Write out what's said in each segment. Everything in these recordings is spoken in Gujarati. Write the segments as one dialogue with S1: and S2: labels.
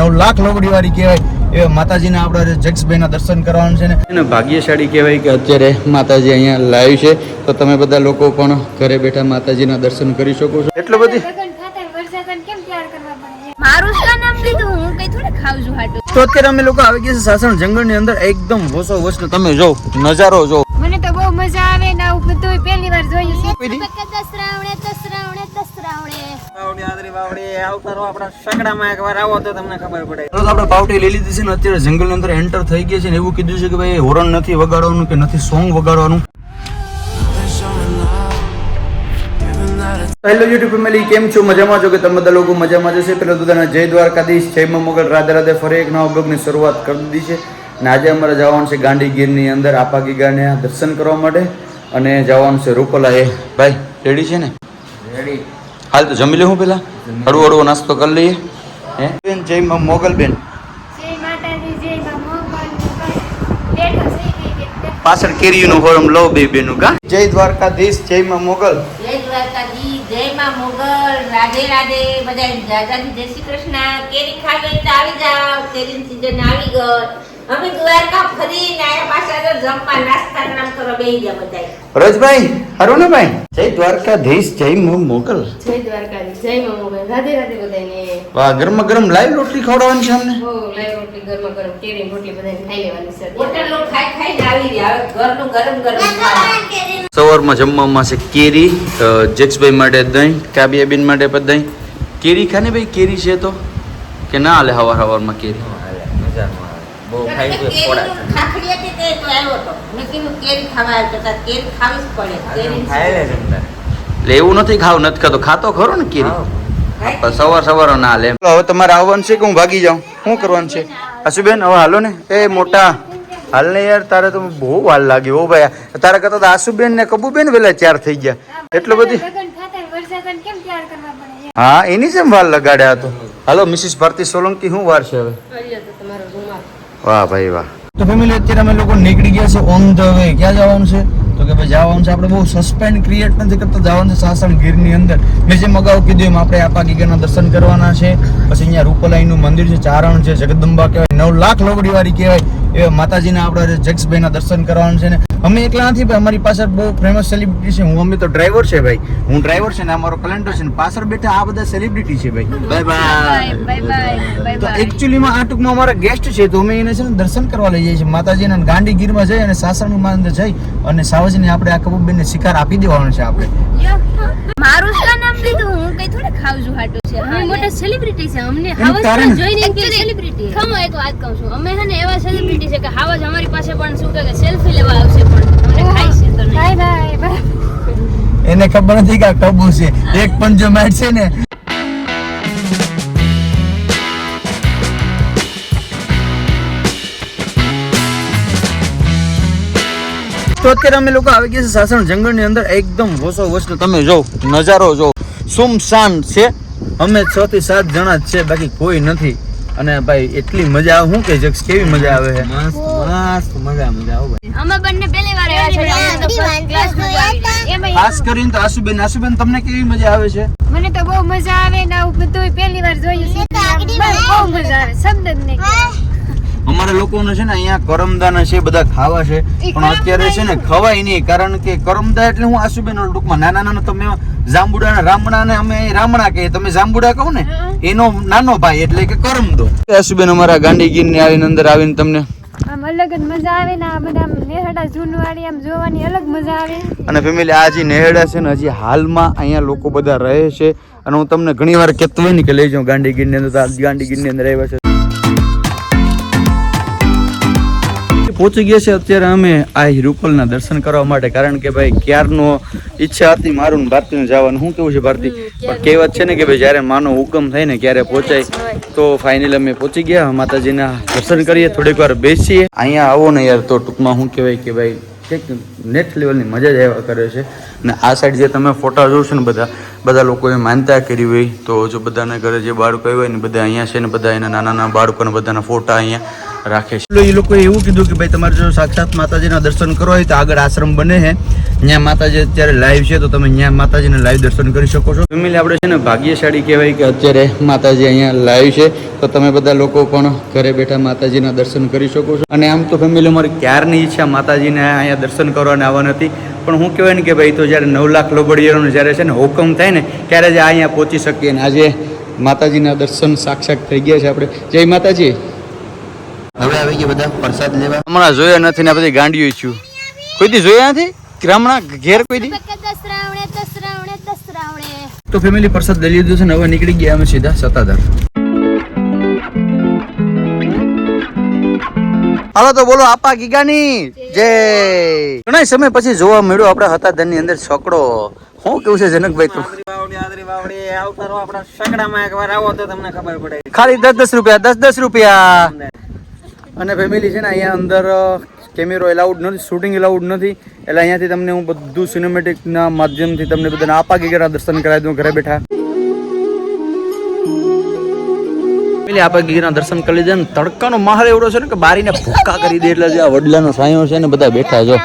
S1: નવ લાખ લોબડી વાળી કહેવાય એવા માતાજીના આપણે જક્ષભાઈના દર્શન કરવાનું છે ને.
S2: ભાગ્યશાળી કહેવાય કે અત્યારે માતાજી અહીંયા લાઈવ છે. તો તમે બધા લોકો પણ ઘરે બેઠા માતાજીના દર્શન કરી શકો છો. એટલે બધી
S3: લગન ખાતા વરસાદ કેમ તૈયાર કરવા પડે મારું જ નામ લીધું હું કઈ થોડે ખાવ છું હાટું.
S2: તો અત્યારે અમે લોકો આવી ગયા છે સાસણ જંગલની અંદર એકદમ વસો વસનો તમે જો નજારો જો.
S3: મજા આવે ને આવું બધું પહેલી વાર જોયું છે.
S2: પેલી?
S3: તસરાવણે એકવાર આવો
S2: તો આપણે પાવટી લઈ લીધી છે ને અત્યારે જંગલની અંદર એન્ટર થઈ ગયા છે ને એવું કીધું છે કે ભાઈ હોરન નથી વગાડવાનું કે નથી સોંગ વગાડવાનું. હેલો યુટ્યુબ ફેમિલી કેમ છો? મજામાં છો કે તમે બધા લોકો મજામાં જશે પેલા બધાને જય દ્વારકાધીશ જય મોગલ રાધે રાધે ફરી એક નવા બ્લોગની શરૂઆત કરી દીધી છે. અને આજે અમારે જવાનું છે ગાંધીગીરની અંદર આપા ગીગાને દર્શન કરવા માટે અને જવાનું છે રૂપલા એ. ભાઈ રેડી છે ને? રેડી હાલ તો જમી લેવું પેલા? હળવો હળવો નાસ્તો કરી લઈએ. હે? બેન જય માં મોગલ બેન
S3: જય માતાજી જય માં મોગલ. બેઠો છે કે કે
S2: પાછળ કેરીનું ફોરમ લો બે બેનું કા? જય દ્વારકાધીશ જય માં મોગલ.
S4: જય દ્વારકાધીશ જય માં મોગલ. રાધે રાધે. બધા દાદાજી જય શ્રી કૃષ્ણ. કેરી ખાવે તો આવી જાવ કેરીની સીઝન આવી ગઈ. અમે દ્વારકા પાછા તો જમવા નાસ્તા નામ કરવા બેહી ગયા બધા
S2: રજભાઈ હરો ને ભાઈ? જય દ્વારકાધીશ જય માં મોગલ.
S4: જય દ્વારકાજી જય માં મોગલ. રાધે રાધે બધાને
S2: વાહ ગરમા ગરમ લાઈવ રોટલી ખવડાવવાની છે અમને?
S4: હો લાઈ રોટલી ગરમા ગરમ કેરી રોટલી બધાને ખાઈ લેવાની છે. હોટલ ખાઈ ખાઈને આવી રહ્યા. હવે ઘરનું ગરમ ગરમ ખાવા.
S2: સવારમાં જમવામાં છે કેરી જેક્સભાઈ માટે દહીં કાબિયાબેન માટે પણ દહીં. કેરી ખાને ભાઈ? કેરી છે તો? કે ના હાલે હવાર હવારમાં કેરી?
S4: કેરીનું ખાખડી હતી તે તો આવ્યો હતો. મેં કીધું કેરી ખાવા આવ્યો તો કેરી ખાવી જ પડે. કેરીની
S2: એટલે એવું નથી ખાવ નથી ખાતો. ખાતો ખરો ને કેરી? સવાર સવાર ના હાલે હવે તમારે આવવાનું છે કે હું ભાગી જાઉં? શું કરવાનું છે? આશુબેન હવે હાલો ને. એ મોટા હાલ ને યાર તારે તો બહુ હાલ લાગી હો ભાઈ. તારા કરતા તો આશુબેન ને કબુબેન વેલા ચાર થઈ ગયા. એટલો બધી હા એની જેમ વાર લગાડ્યા હતો હાલો મિસિસ ભારતી સોલંકી શું વાર છે હવે? વાહ ભાઈ વાહ. તો ફેમિલી અત્યારે અમે લોકો નીકળી ગયા છે ઓન ધ વે ક્યાં જવાનું છે? તો કે ભાઈ જવાનું છે, આપણે બહુ સસ્પેન્ડ ક્રિએટ નથી કરતા, જવાનું છે સાસણ ગીરની અંદર. મેં જે મગાવ કીધું એમ આપણે આપા ગીગાના દર્શન કરવાના છે. પછી અહીંયા રૂપલાઈનું મંદિર છે, ચારણ છે, જગદંબા કહેવાય, નવ લાખ લોગડીવાળી કહેવાય. એવા માતાજીના આપણા જક્ષભાઈના દર્શન કરવાનું છે ને અમે એકલા નથી ભાઈ અમારી પાસે બહુ ફેમસ સેલિબ્રિટી છે. હું અમે તો ડ્રાઈવર છે ભાઈ. હું ડ્રાઈવર છે ને અમારો કલેન્ડર છે ને પાછળ બેઠા આ બધા સેલિબ્રિટી છે ભાઈ. Bye bye
S3: bye bye bye
S2: તો એકચ્યુઅલીમાં આ ટૂંકમાં અમારા ગેસ્ટ છે તો અમે એને છે ને દર્શન કરવા લઈ જઈએ છીએ. માતાજીના ગાંડીગીરમાં જઈ અને સાસણમાં અંદર જઈ અને સાવજીને આપણે આ કબૂબેનને શિકાર આપી દેવાનો છે આપણે.
S3: મારું નામ લીધું? કઈ થોડે ખાવ છું હાટું છે. અમે મોટા સેલિબ્રિટી છે અમને હાવસ
S2: પણ
S3: જોઈને એમ કે સેલિબ્રિટી ખમો એક વાત કહું છું. અમે છે ને એવા સેલિબ્રિટી છે કે હાવસ અમારી પાસે પણ શું કહે કે સેલ્ફી લેવા આવશે પણ અમને ખાઈ છે તો નહીં. બાય બાય
S2: એને ખબર નથી કે કબુ છે. એક પંજો મેટ છે ને. તો અત્યારે અમે લોકો આવી ગયા છે સાસણ જંગલની અંદર. એકદમ વસો વસનો તમે જો નજારો જો. સુમસાન છે. અમે છ થી સાત જણા જ છે બાકી કોઈ નથી. અને ભાઈ એટલી મજા આવે હું કે જક્ષ કેવી મજા આવે? છે મસ્ત મજા મજા આવે
S3: અમે બંને પહેલી વાર આવ્યા
S2: ખાસ કરીને તો આશુબેન આશુબેન તમને કેવી મજા આવે છે?
S3: મને તો બહુ મજા આવે ને આવું બધું પહેલી વાર જોયું છે. બહુ મજા આવે શબ્દ જ નહીં.
S2: અમારા લોકોને છે ને અહીંયા કરમદાના છે બધા ખાવા છે. પણ અત્યારે છે ને ખવાય નહીં કારણ કે કરમદા એટલે હું આશુબેન ટૂંકમાં. નાના નાના તમે જાંબુડા રામણા ને અમે અહીં રામણા કહીએ. તમે જાંબુડા કહો ને એનો નાનો ભાઈ એટલે કે કરમદો. આશુબેન અમારા ગાંડીગીરની આવીને અંદર આવીને તમને
S3: આમ અલગ જ મજા આવે ને આ બધા નેહડા જૂનવાળી આમ જોવાની અલગ મજા આવે.
S2: અને ફેમિલી આ જે નેહડા છે ને હજી હાલમાં અહીંયા લોકો બધા રહે છે. અને હું તમને ઘણી વાર કહેતો હોય ને કે લઈ જાઉં ગાંડીગીરની અંદર તો આ ની અંદર આવ્યા છે. પહોંચી ગયા છે. અત્યારે અમે આ હિરુપલના દર્શન કરવા માટે. કારણ કે ભાઈ ક્યારનો ઈચ્છા હતી મારું ને જવાનું. શું કેવું છે ભારતી? પણ કહેવત છે ને કે ભાઈ જ્યારે માનો હુકમ થાય ને ક્યારે પહોંચાય તો ફાઇનલ અમે પહોંચી ગયા. માતાજીના દર્શન કરીએ થોડીક વાર બેસીએ. અહીંયા આવો ને યાર તો ટૂંકમાં શું કહેવાય કે ભાઈ કંઈક નેક્સ્ટ લેવલની મજા જ આવ્યા કરે છે. અને આ સાઈડ જે તમે ફોટા જોશો ને બધા બધા લોકોએ માનતા કરી હોય. તો જો બધાના ઘરે જે બાળકો આવ્યા હોય ને બધા અહીંયા છે ને બધા એના નાના નાના બાળકોના બધાના ફોટા અહીંયા રાખે છે. એ લોકોએ એવું કીધું કે ભાઈ, તમારે જો સાક્ષાત માતાજીના દર્શન કરવા હોય તો આગળ આશ્રમ બને છે ત્યાં માતાજી અત્યારે લાઈવ છે તો તમે ત્યાં માતાજીને લાઈવ દર્શન કરી શકો છો. ફેમિલી આપણે છે ને ભાગ્યશાળી કહેવાય કે અત્યારે માતાજી અહીંયા લાઈવ છે તો તમે બધા લોકો પણ ઘરે બેઠા માતાજીના દર્શન કરી શકો છો. અને આમ તો ફેમિલી અમારી ક્યારની ઈચ્છા માતાજીને અહીંયા દર્શન કરવાને આવવાની હતી પણ હું કહેવાય ને કે ભાઈ તો જ્યારે નવ લાખ લોબડીઓનો જ્યારે છે ને હુકમ થાય ને ત્યારે જ આ અહીંયા પહોંચી શકીએ ને. આજે માતાજીના દર્શન સાક્ષાત થઈ ગયા છે આપણે. જય માતાજી. હવે આવી ગયા બધા પ્રસાદ લેવા. હમણાં જોયા નથી ને બધી ગાંડીઓ છું કોઈ દી જોયા નથી? કે ઘેર કોઈ દી? તો ફેમિલી પ્રસાદ લઈ લીધું છે ને હવે નીકળી ગયા અમે સીધા સતાધાર હાલો તો બોલો આપા ગીગાની. જય. ઘણા સમય પછી જોવા મળ્યો આપણા હતા ની અંદર છોકડો. શું કેવું છે જનકભાઈ તું? ખાલી દસ દસ રૂપિયા દસ દસ રૂપિયા. અને ફેમિલી છે ને અહીંયા અંદર કેમેરો એલાઉડ નથી શૂટિંગ એલાઉડ નથી. એટલે અહીંયાથી તમને હું બધું સિનેમેટિકના માધ્યમથી તમને બધાને આપા ગીગરા દર્શન કરાવી દઉં ઘરે બેઠા. પેલી આપા ગીગરના દર્શન કરી લીધા ને તડકાનો માહોલ એવડો છે ને કે બારીને ભૂક્કા કરી દે એટલે જે આ વડલાનો સાયો છે ને બધા બેઠા જો.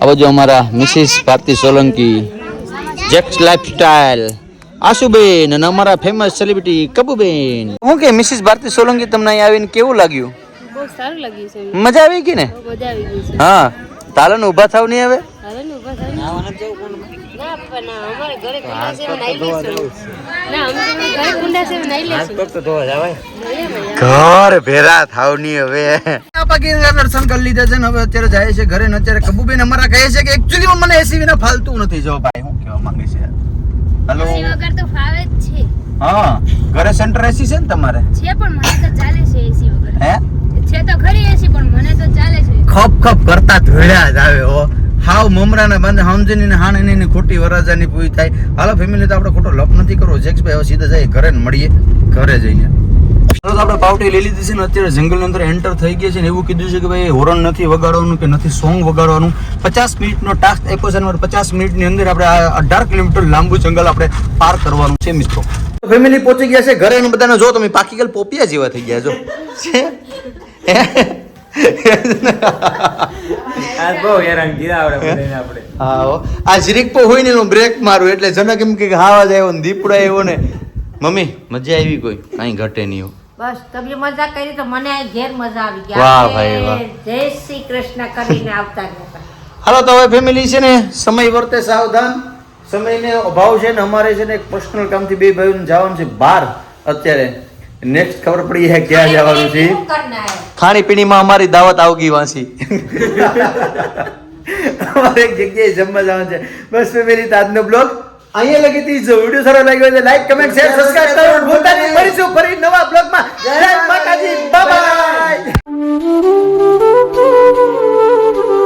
S2: આ બાજુ અમારા Mrs Bharati Solanki Jacks lifestyle આશુબેન અને અમારા ફેમસ સેલિબ્રિટી કબુબેન. હું કે મિસિસ ભારતી સોલંકી તમને અહીં આવીને કેવું લાગ્યું?
S3: બહુ સારું લાગ્યું છે.
S2: મજા આવી ગઈ ને?
S3: મજા આવી ગઈ છે.
S2: હા. તાલન ઊભા થાવ નહીં હવે?
S3: હાલો ઊભા થાવ ને. ના પપ્પા ના અમારે ઘરે કુંડા છે. નાઈ લઈશું ના અમે તો ઘરે કુંડા છે. નાઈ લઈશું
S2: ઘર ભેરા થાવ નહીં હવે. પાકીના દર્શન કરી લીધા છે ને હવે અત્યારે જાય છે ઘરે ને અત્યારે કબુબેન અમારા કહે છે કે એકચ્યુઅલી મને એસી વિના ફાલતું નથી જો ભાઈ હું કહેવા માંગે છે. હેલો
S3: વગર તો ફાવે જ છે.
S2: હા ઘરે સેન્ટર એસી છે ને તમારે?
S3: છે પણ મને તો ચાલે છે એસી વગર.
S2: હે?
S3: છે તો ખરી એસી પણ મને તો ચાલે છે.
S2: ખપ ખપ કરતા ધોળ્યા જ આવે હો. હાવ મમરાના બંધ સમજીને ને હાણે ને ખોટી વરાજાની પૂરી થાય. હાલો ફેમિલી તો આપણે ખોટો લપ નથી કરવો. જેક્સ ભાઈ હવે સીધા જાય ઘરે ને મળીએ. ઘરે જઈને. તો આપણે પાવટી લઈ લીધી છે ને અત્યારે જંગલની અંદર એન્ટર થઈ ગયા છે ને એવું કીધું છે કે ભાઈ હોરન નથી વગાડવાનું કે નથી સોંગ વગાડવાનું. પચાસ મિનિટનો ટાસ્ક આપ્યો છે અને પચાસ મિનિટની અંદર આપણે આ અઢાર કિલોમીટર લાંબુ જંગલ આપણે પાર કરવાનું છે મિત્રો. ફેમિલી પહોંચી ગયા છે ઘરે અને બધાને જો તમે પાકી ગયેલ પોપિયા જેવા થઈ ગયા છો.
S5: આજ
S2: બ્રેક મારું એટલે જનક એમ કે હાવા આવ્યો ને દીપડો આવ્યો ને. મમ્મી મજા આવી કોઈ? કઈ ઘટે નહીં
S4: બસ તમે મજા કરી તો મને ઘેર મજા આવી ગઈ.
S2: વાહ ભાઈ, વાહ.
S4: જય શ્રી કૃષ્ણ કરીને આવતા
S2: હાલો તો હવે ફેમિલી છે ને સમય વર્તે સાવધાન. સમયને અભાવ છે ને અમારે છે ને એક પર્સનલ કામથી બે ભાઈઓને જવાનું છે બહાર અત્યારે. નેક્સ્ટ ખબર પડી છે ક્યાં જવાનું છે?
S4: ખાણી
S2: પીણીમાં અમારી દાવત આવગી વાંસી. અમારે એક જગ્યાએ જમવા જવાનું છે. બસ મેરી તાજનો બ્લોગ અહીંયા લગી થી જો વિડિયો સારો લાગ્યો હોય લાઈક કમેન્ટ શેર સબસ્ક્રાઇબ કરો ભૂલતા નહીં. મળીશું ફરી નવા બ્લોગમાં. જય માતાજી. બાય